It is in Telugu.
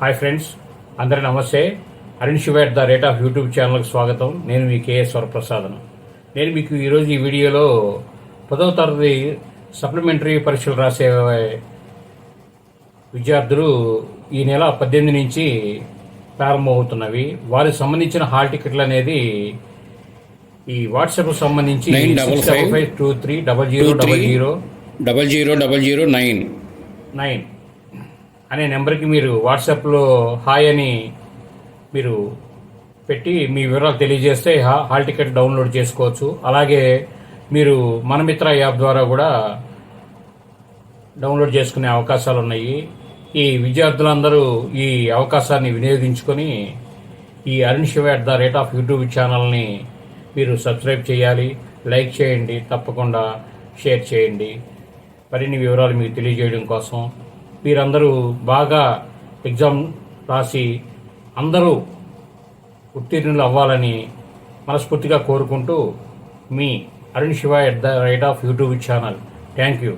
హాయ్ ఫ్రెండ్స్ అందరి నమస్తే. Arun Shiva at the rate of YouTube ఛానల్కి స్వాగతం. నేను మీ కేఎస్ వరప్రసాదన్ నేను మీకు ఈరోజు ఈ వీడియోలో పదవ తరగతి సప్లిమెంటరీ పరీక్షలు రాసే విద్యార్థులు ఈ నెల పద్దెనిమిది నుంచి ప్రారంభమవుతున్నవి వారికి సంబంధించిన హాల్ టికెట్లు అనేది ఈ వాట్సాప్ సంబంధించి double five two three double zero double zero double zero double zero nine nine. అనే నెంబర్కి మీరు వాట్సాప్లో హాయ్ అని మీరు పెట్టి మీ వివరాలు తెలియజేస్తే హా- హాల్ టికెట్ డౌన్లోడ్ చేసుకోవచ్చు. అలాగే మీరు మనమిత్ర యాప్ ద్వారా కూడా డౌన్లోడ్ చేసుకునే అవకాశాలు ఉన్నాయి. ఈ విద్యార్థులందరూ ఈ అవకాశాన్ని వినియోగించుకొని ఈ Arun Shiva at the rate of YouTube ఛానల్ని మీరు సబ్స్క్రైబ్ చేయాలి. లైక్ చేయండి. తప్పకుండా షేర్ చేయండి. మరిన్ని వివరాలు మీకు తెలియజేయడం కోసం మీరందరూ బాగా ఎగ్జామ్ రాసి అందరూ ఉత్తీర్ణులు అవ్వాలని మనస్ఫూర్తిగా కోరుకుంటూ మీ Arun Shiva at the right of YouTube channel. Thank you.